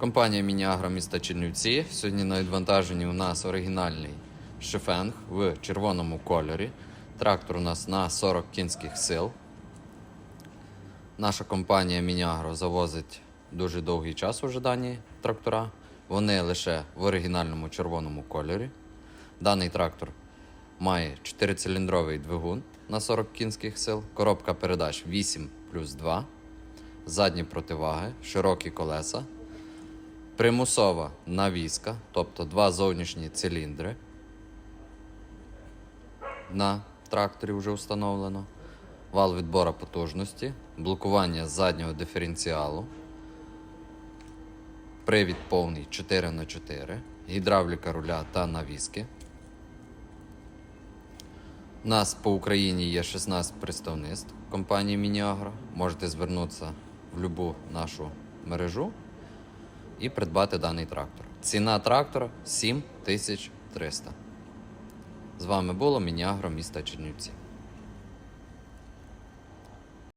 Компанія Мініагро міста Чернівці. Сьогодні на відвантаженні у нас оригінальний шифенг в червоному кольорі. Трактор у нас на 40 кінських сил. Наша компанія Мініагро завозить дуже довгий час уже дані трактора. Вони лише в оригінальному червоному кольорі. Даний трактор має 4-циліндровий двигун на 40 кінських сил, коробка передач 8 плюс 2, задні противаги, широкі колеса, примусова навіска, тобто два зовнішні циліндри. На тракторі вже встановлено. Вал відбора потужності, блокування заднього диференціалу, привід повний 4х4, гідравліка руля та навіски. У нас по Україні є 16 представництв компанії Мініагро. Можете звернутися в будь-яку нашу мережу і придбати даний трактор. Ціна трактора 7300. З вами було Мініагро міста Чернівці.